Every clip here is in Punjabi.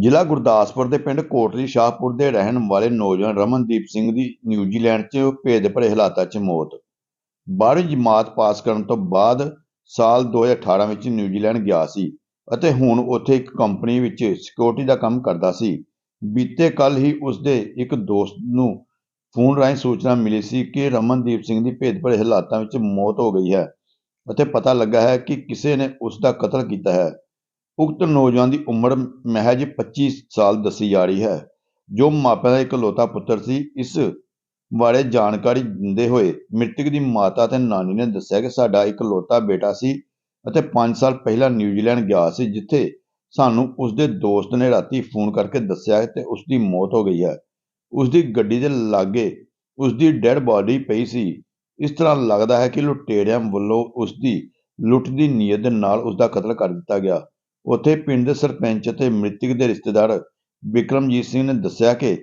ਜ਼ਿਲ੍ਹਾ ਗੁਰਦਾਸਪੁਰ ਦੇ ਪਿੰਡ ਕੋਟਲੀ ਸ਼ਾਹਪੁਰ ਦੇ ਰਹਿਣ ਵਾਲੇ ਨੌਜਵਾਨ ਰਮਨਦੀਪ ਸਿੰਘ ਦੀ ਨਿਊਜ਼ੀਲੈਂਡ 'ਚ ਭੇਦ ਭਰੇ ਹਾਲਾਤਾਂ 'ਚ ਮੌਤ। ਬਾਰ੍ਹਵੀਂ ਜਮਾਤ ਪਾਸ ਕਰਨ ਤੋਂ ਬਾਅਦ ਸਾਲ 2018 ਵਿੱਚ ਨਿਊਜ਼ੀਲੈਂਡ ਗਿਆ ਸੀ ਅਤੇ ਹੁਣ ਉੱਥੇ ਇੱਕ ਕੰਪਨੀ ਵਿੱਚ ਸਿਕਿਉਰਿਟੀ ਦਾ ਕੰਮ ਕਰਦਾ ਸੀ। ਬੀਤੇ ਕੱਲ ਹੀ ਉਸਦੇ ਇੱਕ ਦੋਸਤ ਨੂੰ ਫੋਨ ਰਾਹੀਂ ਸੂਚਨਾ ਮਿਲੀ ਸੀ ਕਿ ਰਮਨਦੀਪ ਸਿੰਘ ਦੀ ਭੇਦ ਭਰੇ ਹਾਲਾਤਾਂ ਵਿੱਚ ਮੌਤ ਹੋ ਗਈ ਹੈ ਅਤੇ ਪਤਾ ਲੱਗਾ ਹੈ ਕਿ ਕਿਸੇ ਨੇ ਉਸ ਦਾ ਕਤਲ ਕੀਤਾ ਹੈ। ਉਕਤ ਨੌਜਵਾਨ ਦੀ ਉਮਰ ਮਹਿਜ 25 ਸਾਲ ਦੱਸੀ ਜਾ ਰਹੀ ਹੈ, ਜੋ ਮਾਪਿਆਂ ਦਾ ਇਕਲੌਤਾ ਪੁੱਤਰ ਸੀ। ਇਸ ਬਾਰੇ ਜਾਣਕਾਰੀ ਦਿੰਦੇ ਹੋਏ ਮ੍ਰਿਤਕ ਦੀ ਮਾਤਾ ਤੇ ਨਾਨੀ ਨੇ ਦੱਸਿਆ ਕਿ ਸਾਡਾ ਇਕਲੌਤਾ ਬੇਟਾ ਸੀ ਅਤੇ 5 ਸਾਲ ਪਹਿਲਾਂ ਨਿਊਜ਼ੀਲੈਂਡ ਗਿਆ ਸੀ, ਜਿੱਥੇ ਸਾਨੂੰ ਉਸਦੇ ਦੋਸਤ ਨੇ ਰਾਤੀ ਫੋਨ ਕਰਕੇ ਦੱਸਿਆ ਤੇ ਉਸ ਦੀ ਮੌਤ ਹੋ ਗਈ ਹੈ। ਉਸ ਦੀ ਗੱਡੀ ਦੇ ਲਾਗੇ ਉਸ ਦੀ ਡੈੱਡ ਬਾਡੀ ਪਈ ਸੀ। ਇਸ ਤਰ੍ਹਾਂ ਲੱਗਦਾ ਹੈ ਕਿ ਲੁਟੇਰਿਆਂ ਵੱਲੋਂ ਉਸ ਦੀ ਲੁੱਟ ਦੀ ਨੀਅਤ ਦੇ ਨਾਲ ਉਸ ਦਾ ਕਤਲ ਕਰ ਦਿੱਤਾ ਗਿਆ। ਉੱਥੇ ਪਿੰਡ ਦੇ ਸਰਪੰਚ ਅਤੇ ਮ੍ਰਿਤਕ ਦੇ ਰਿਸ਼ਤੇਦਾਰ ਬਿਕਰਮਜੀਤ ਸਿੰਘ ਨੇ ਦੱਸਿਆ ਕਿ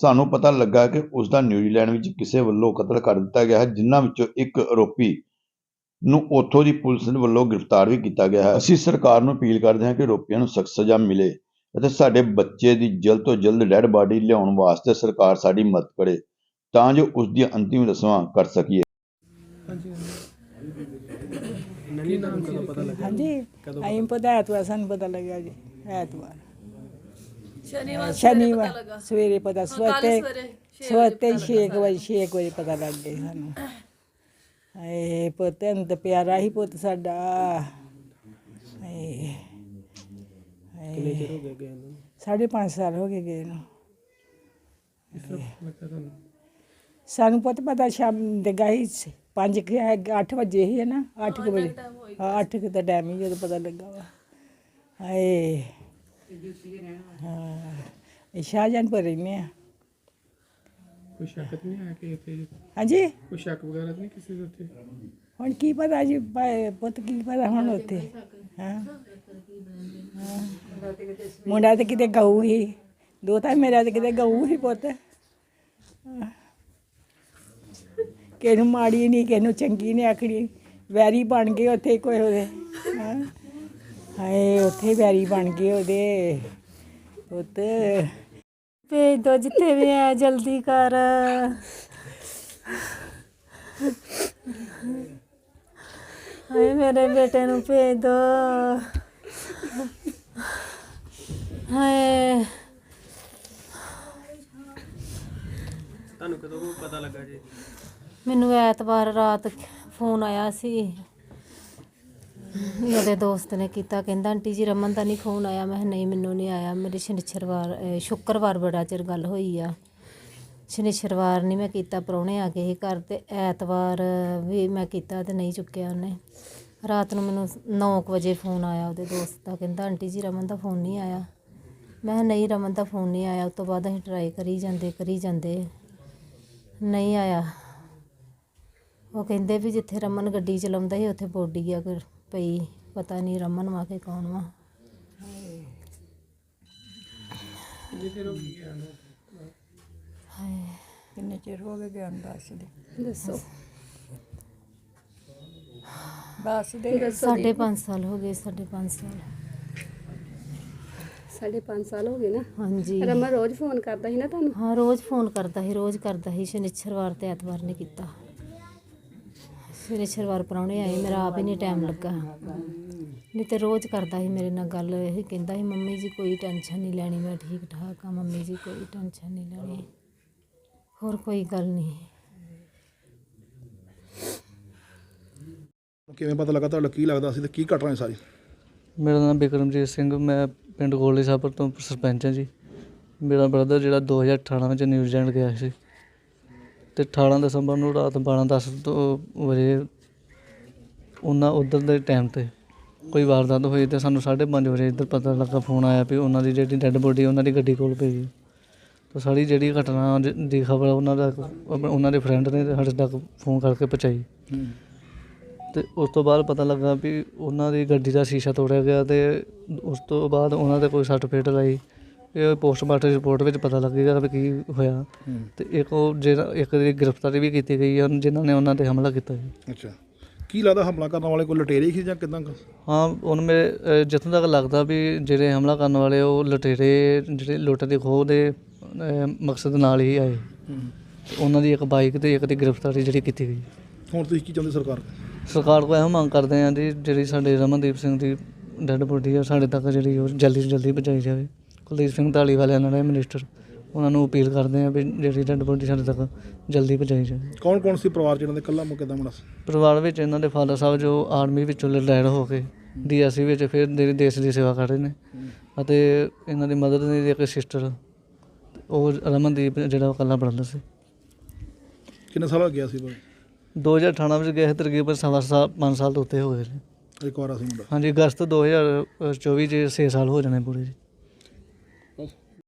ਸਾਨੂੰ ਪਤਾ ਲੱਗਾ ਕਿ ਉਸ ਦਾ ਨਿਊਜ਼ੀਲੈਂਡ ਵਿੱਚ ਕਿਸੇ ਵੱਲੋਂ ਕਤਲ ਕਰ ਦਿੱਤਾ ਗਿਆ ਹੈ, ਜਿਨ੍ਹਾਂ ਵਿੱਚੋਂ ਇੱਕ ਆਰੋਪੀ ਨੂੰ ਉੱਥੋਂ ਦੀ ਪੁਲਿਸ ਵੱਲੋਂ ਗ੍ਰਿਫਤਾਰ ਵੀ ਕੀਤਾ ਗਿਆ ਹੈ। ਅਸੀਂ ਸਰਕਾਰ ਨੂੰ ਅਪੀਲ ਕਰਦੇ ਹਾਂ ਕਿ ਆਰੋਪੀਆਂ ਨੂੰ ਸਖਤ ਸਜ਼ਾ ਮਿਲੇ ਅਤੇ ਸਾਡੇ ਬੱਚੇ ਦੀ ਜਲਦ ਤੋਂ ਜਲਦ ਡੈਡ ਬਾਡੀ ਲਿਆਉਣ ਵਾਸਤੇ ਸਰਕਾਰ ਸਾਡੀ ਮਦਦ ਕਰੇ, ਤਾਂ ਜੋ ਉਸ ਦੀਆਂ ਅੰਤਿਮ ਰਸਮਾਂ ਕਰ ਸਕੀਏ। ਕੀ ਨਾਮ ਕਦੋਂ ਪਤਾ ਲੱਗਾ ਹਾਂਜੀ ਅਸੀਂ ਪਤਾ ਐਤਵਾਰ ਸਾਨੂੰ ਪਤਾ ਲੱਗਿਆ ਜੀ ਐਤਵਾਰ। ਸ਼ਨੀਵਾਰ ਸ਼ਨੀਵਾਰ ਸਵੇਰੇ ਪਤਾ ਸਵੇਰੇ ਸਵੇਰੇ ਸਵੇਰੇ 6 ਵਜੇ 6 ਵਜੇ ਪਤਾ ਲੱਗ ਗਿਆ ਸਾਨੂੰ। ਏ ਪੁੱਤ ਨੂੰ ਤਾਂ ਪਿਆਰਾ ਹੀ ਪੁੱਤ ਸਾਡਾ। ਏ ਕਿੰਨੇ ਚਿਰ ਹੋ ਗਿਆ ਗਏ ਨੂੰ? ਸਾਢੇ ਪੰਜ ਸਾਲ ਹੋ ਗਏ ਗਏ ਨੂੰ। ਇਸ ਤਰ੍ਹਾਂ ਲੱਗਾ ਤੁਹਾਨੂੰ? ਸਾਨੂੰ ਪੁੱਤ ਪਤਾ ਸ਼ਾਮ ਦੇ ਗਾਈ 5 ਕਿ 8 ਵਜੇ ਹੀ ਹੈ ਨਾ 8 ਵਜੇ। ਹਾਂ 8 ਕਿ ਦਾ ਟਾਈਮ ਹੀ ਜਦੋਂ ਪਤਾ ਲੱਗਾ ਵਾ। ਹਾਏ। ਹਾਂ ਇਹ ਸ਼ਾਹਜਹਾਨ ਪਰ ਰਹਿੰਦੇ ਆ। ਕੋਈ ਸ਼ੱਕ ਤਾਂ ਨਹੀਂ ਆਇਆ ਕਿ ਇੱਥੇ? ਹਾਂਜੀ? ਕੋਈ ਸ਼ੱਕ ਵਗੈਰਾ ਤਾਂ ਨਹੀਂ ਕਿਸੇ ਦੇ ਉੱਤੇ? ਹੁਣ ਕੀ ਪਤਾ ਜੀ ਪੁੱਤ ਕੀ ਪਤਾ ਹੁਣ ਉੱਥੇ? ਹਾਂ। ਹਾਂ। ਮੁੰਡਾ ਤੇ ਕਿਤੇ ਗਊ ਹੀ। ਦੋ ਤਾਂ ਮੇਰਾ ਤੇ ਕਿਤੇ ਗਊ ਹੀ ਪੁੱਤ। ਕਿਸੇ ਨੂੰ ਮਾੜੀ ਨਹੀਂ ਕਿਸੇ ਨੂੰ ਚੰਗੀ ਨਹੀਂ ਆਖੜੀ ਵੈਰੀ ਬਣ ਗਏ ਉੱਥੇ ਕੋਈ ਉਹਦੇ। ਹਾਂ। ਹਾਏ, ਉੱਥੇ ਵੈਰੀ ਬਣ ਗਏ ਉਹਦੇ। ਪੁੱਤ। ਭੇਜ ਦੋ ਜਿੱਥੇ ਵੀ ਹੈ ਜਲਦੀ ਕਰ। ਹਾਏ, ਮੇਰੇ ਬੇਟੇ ਨੂੰ ਭੇਜ ਦੋ ਹਾਏ। ਤੁਹਾਨੂੰ ਕਦੋਂ ਕੁ ਪਤਾ ਲੱਗਾ ਜੀ? ਮੈਨੂੰ ਐਤਵਾਰ ਰਾਤ ਫੋਨ ਆਇਆ ਸੀ। ਮੇਰੇ ਦੋਸਤ ਨੇ ਕੀਤਾ, ਕਹਿੰਦਾ, ਆਂਟੀ ਜੀ, ਰਮਨ ਦਾ ਨਹੀਂ ਫੋਨ ਆਇਆ। ਮੈਂ ਕਿਹਾ, ਨਹੀਂ, ਮੈਨੂੰ ਨਹੀਂ ਆਇਆ। ਮੇਰੀ ਸ਼ਨੀਚਰਵਾਰ, ਅਹ, ਸ਼ੁੱਕਰਵਾਰ ਬੜਾ ਚਿਰ ਗੱਲ ਹੋਈ ਆ। ਸ਼ਨੀਚਰਵਾਰ ਨਹੀਂ ਮੈਂ ਕੀਤਾ, ਪ੍ਰਾਹੁਣੇ ਆ ਗਏ ਸੀ ਘਰ ਤੇ ਐਤਵਾਰ ਵੀ ਮੈਂ ਕੀਤਾ ਤੇ ਨਹੀਂ ਚੁੱਕਿਆ ਉਹਨੇ। ਰਾਤ ਨੂੰ ਮੈਨੂੰ 9 ਵਜੇ ਫੋਨ ਆਇਆ ਉਹਦੇ ਦੋਸਤ ਦਾ, ਕਹਿੰਦਾ, ਆਂਟੀ ਜੀ, ਰਮਨ ਦਾ ਫੋਨ ਨਹੀਂ ਆਇਆ। ਮੈਂ ਕਿਹਾ, ਨਹੀਂ, ਰਮਨ ਦਾ ਫੋਨ ਨਹੀਂ ਆਇਆ। ਉਸ ਤੋਂ ਬਾਅਦ ਅਸੀਂ ਟਰਾਈ ਕਰੀ ਜਾਂਦੇ ਕਰੀ ਜਾਂਦੇ। ਨਹੀਂ ਆਇਆ। ਉਹ ਕਹਿੰਦੇ ਵੀ ਜਿੱਥੇ ਰਮਨ ਗੱਡੀ ਚਲਾਉਂਦਾ ਸੀ ਉੱਥੇ ਬੋਡੀ ਆ ਕੋਈ ਪਈ ਪਤਾ ਨਹੀਂ ਰਮਨ ਵਾ ਕੇ ਕੌਣ ਵਾ। ਕਿੰਨੇ ਚਿਰ ਹੋ ਗਿਆ ਨੂੰ ਕਿੰਨੇ ਚਿਰ ਹੋ ਗਏ ਗਿਆ ਦੱਸ ਦੇ? ਦੱਸੋ। ਦੱਸ ਦੇ? ਸਾਢੇ ਪੰਜ ਸਾਲ ਹੋ ਗਏ ਸਾਢੇ ਪੰਜ ਸਾਲ। ਸਾਢੇ ਪੰਜ ਸਾਲ ਹੋ ਗਏ ਨਾ? ਹਾਂਜੀ। ਰਮਨ ਰੋਜ਼ ਫੋਨ ਕਰਦਾ ਸੀ ਨਾ ਤੁਹਾਨੂੰ? ਹਾਂ ਰੋਜ਼ ਫੋਨ ਕਰਦਾ ਸੀ ਰੋਜ਼ ਕਰਦਾ ਸੀ ਸ਼ਨੀਚਰਵਾਰ ਤੇ ਐਤਵਾਰ ਨੇ ਕੀਤਾ। ਸ਼ਨੀਚਰਵਾਰ ਪ੍ਰਾਹੁਣੇ ਆਏ ਮੇਰਾ ਆਪ ਹੀ ਨਹੀਂ ਟਾਈਮ ਲੱਗਾ। ਨਹੀਂ ਤੇ ਰੋਜ਼ ਕਰਦਾ ਸੀ ਮੇਰੇ ਨਾਲ ਗੱਲ ਇਹ ਕਹਿੰਦਾ ਸੀ ਮੰਮੀ ਜੀ ਕੋਈ ਟੈਨਸ਼ਨ ਨਹੀਂ ਲੈਣੀ ਮੈਂ ਠੀਕ ਠਾਕ ਆ ਮੰਮੀ ਜੀ ਕੋਈ ਟੈਨਸ਼ਨ ਨਹੀਂ ਲੈਣੀ। ਹੋਰ ਕੋਈ ਗੱਲ ਨਹੀਂ। ਕਿਵੇਂ ਪਤਾ ਲੱਗਾ ਤੁਹਾਨੂੰ ਕੀ ਲੱਗਦਾ ਸੀ ਤੇ ਕੀ ਘਟਨਾ ਹੈ ਸਾਰੀ? ਮੇਰਾ ਨਾਮ ਬਿਕਰਮਜੀਤ ਸਿੰਘ ਮੈਂ ਪਿੰਡ ਗੋਲੀ ਸਾਬਰ ਤੋਂ ਸਰਪੰਚ ਹਾਂ ਜੀ। ਮੇਰਾ ਬ੍ਰਦਰ ਜਿਹੜਾ 2018 ਵਿੱਚ ਨਿਊਜ਼ੀਲੈਂਡ ਗਿਆ ਸੀ। ਤੇ 18 ਦਸੰਬਰ ਨੂੰ ਰਾਤ 12:10 ਤੋਂ ਵਜੇ ਉਹਨਾਂ ਉਧਰ ਦੇ ਟਾਈਮ ਤੇ ਕੋਈ ਵਾਰਦਾਤ ਹੋਈ ਤੇ ਸਾਨੂੰ 5:30 ਵਜੇ ਇੱਧਰ ਪਤਾ ਲੱਗਾ ਫੋਨ ਆਇਆ ਵੀ ਉਹਨਾਂ ਦੀ ਜਿਹੜੀ ਡੈੱਡ ਬੋਡੀ ਉਹਨਾਂ ਦੀ ਗੱਡੀ ਕੋਲ ਪਈ ਹੈ। ਤਾਂ ਸਾਰੀ ਜਿਹੜੀ ਘਟਨਾ ਦੀ ਖਬਰ ਉਹਨਾਂ ਦਾ ਉਹਨਾਂ ਦੇ ਫਰੈਂਡ ਨੇ ਸਾਡੇ ਤੱਕ ਫੋਨ ਕਰਕੇ ਪਹੁੰਚਾਈ। ਤੇ ਉਸ ਤੋਂ ਬਾਅਦ ਪਤਾ ਲੱਗਾ ਵੀ ਉਹਨਾਂ ਦੀ ਗੱਡੀ ਦਾ ਸ਼ੀਸ਼ਾ ਤੋੜਿਆ ਗਿਆ ਤੇ ਉਸ ਤੋਂ ਬਾਅਦ ਉਹਨਾਂ ਦੇ ਕੋਈ ਸੱਟ ਫੇਟ ਲਾਈ। ਇਹ ਪੋਸਟਮਾਰਟਮ ਰਿਪੋਰਟ ਵਿੱਚ ਪਤਾ ਲੱਗੇਗਾ ਵੀ ਕੀ ਹੋਇਆ। ਤੇ ਇੱਕ ਉਹ ਜਿਹੜਾ ਇੱਕ ਦੀ ਗ੍ਰਿਫਤਾਰੀ ਵੀ ਕੀਤੀ ਗਈ ਹੈ ਜਿਨ੍ਹਾਂ ਨੇ ਉਹਨਾਂ ਤੇ ਹਮਲਾ ਕੀਤਾ ਸੀ। ਅੱਛਾ। ਕੀ ਲੱਗਦਾ ਹਮਲਾ ਕਰਨ ਵਾਲੇ ਕੋਈ ਲਟੇਰੇ ਸੀ ਜਾਂ ਕਿਦਾਂ ਹਾਂ ਹੁਣ ਮੇਰੇ ਜਿੱਥੋਂ ਤੱਕ ਲੱਗਦਾ ਵੀ ਜਿਹੜੇ ਹਮਲਾ ਕਰਨ ਵਾਲੇ ਉਹ ਲੁਟੇਰੇ ਜਿਹੜੇ ਲੁੱਟ ਦੇ ਖੋਹ ਦੇ ਮਕਸਦ ਨਾਲ ਹੀ ਆਏ। ਤੇ ਉਹਨਾਂ ਦੀ ਇੱਕ ਬਾਈਕ ਤੇ ਇੱਕ ਦੀ ਗ੍ਰਿਫਤਾਰੀ ਜਿਹੜੀ ਕੀਤੀ ਗਈ। ਹੁਣ ਤੁਸੀਂ ਕੀ ਚਾਹੁੰਦੇ ਸਰਕਾਰ ਕੋਲ? ਸਰਕਾਰ ਕੋਲ ਇਹੋ ਮੰਗ ਕਰਦੇ ਹਾਂ ਜੀ ਜਿਹੜੀ ਸਾਡੇ ਰਮਨਦੀਪ ਸਿੰਘ ਦੀ ਡੈੱਡ ਬੋਡੀ ਆ ਸਾਡੇ ਤੱਕ ਜਿਹੜੀ ਉਹ ਜਲਦੀ ਤੋਂ ਜਲਦੀ ਪਹੁੰਚਾਈ ਜਾਵੇ। ਕੁਲਦੀਪ ਸਿੰਘ ਢਾਲੀ ਵਾਲਿਆਂ ਨਾਲ ਮਿਨਿਸਟਰ ਉਹਨਾਂ ਨੂੰ ਅਪੀਲ ਕਰਦੇ ਆ ਵੀ ਜਿਹੜੀ ਡੈੱਡ ਬੋਡੀ ਸਾਡੇ ਤੱਕ ਜਲਦੀ ਪਹੁੰਚਾਈ ਜਾਵੇ। ਕੌਣ ਕੌਣ ਸੀ ਪਰਿਵਾਰ ਜਿਹਨਾਂ ਦੇ? ਕੱਲਾ ਮੁੱਕੇ ਦਾ ਮੁੰਡਾ ਸੀ? ਪਰਿਵਾਰ ਵਿੱਚ ਇਹਨਾਂ ਦੇ ਫਾਦਰ ਸਾਹਿਬ ਜੋ ਆਰਮੀ ਵਿੱਚੋਂ ਰਿਟਾਇਰ ਹੋ ਕੇ ਡੀਐਸਸੀ ਵਿੱਚ ਫਿਰ ਦੇ ਦੇਸ਼ ਦੀ ਸੇਵਾ ਕਰ ਰਹੇ ਨੇ। ਅਤੇ ਇਹਨਾਂ ਦੀ ਮਦਰ ਦੀ ਇੱਕ ਸਿਸਟਰ ਉਹ ਰਮਨਦੀਪ ਜਿਹੜਾ ਉਹ ਇਕੱਲਾ ਬ੍ਰਦਰ ਸੀ। ਕਿੰਨੇ ਸਾਲ ਹੋ ਗਿਆ ਸੀ? ਬਾਈ 2018 ਵਿੱਚ ਗਏ ਸੀ ਤਕਰੀਬਨ ਸਵਾ ਸਾਲ 5 ਸਾਲ ਤੋਂ ਉੱਤੇ ਹੋ ਗਏ ਨੇ। ਇੱਕ ਵਾਰ ਸੀ ਮੁੰਡਾ। ਹਾਂਜੀ ਅਗਸਤ 2024 ਚ 6 ਸਾਲ ਹੋ ਜਾਣੇ ਪੂਰੇ ਜੀ।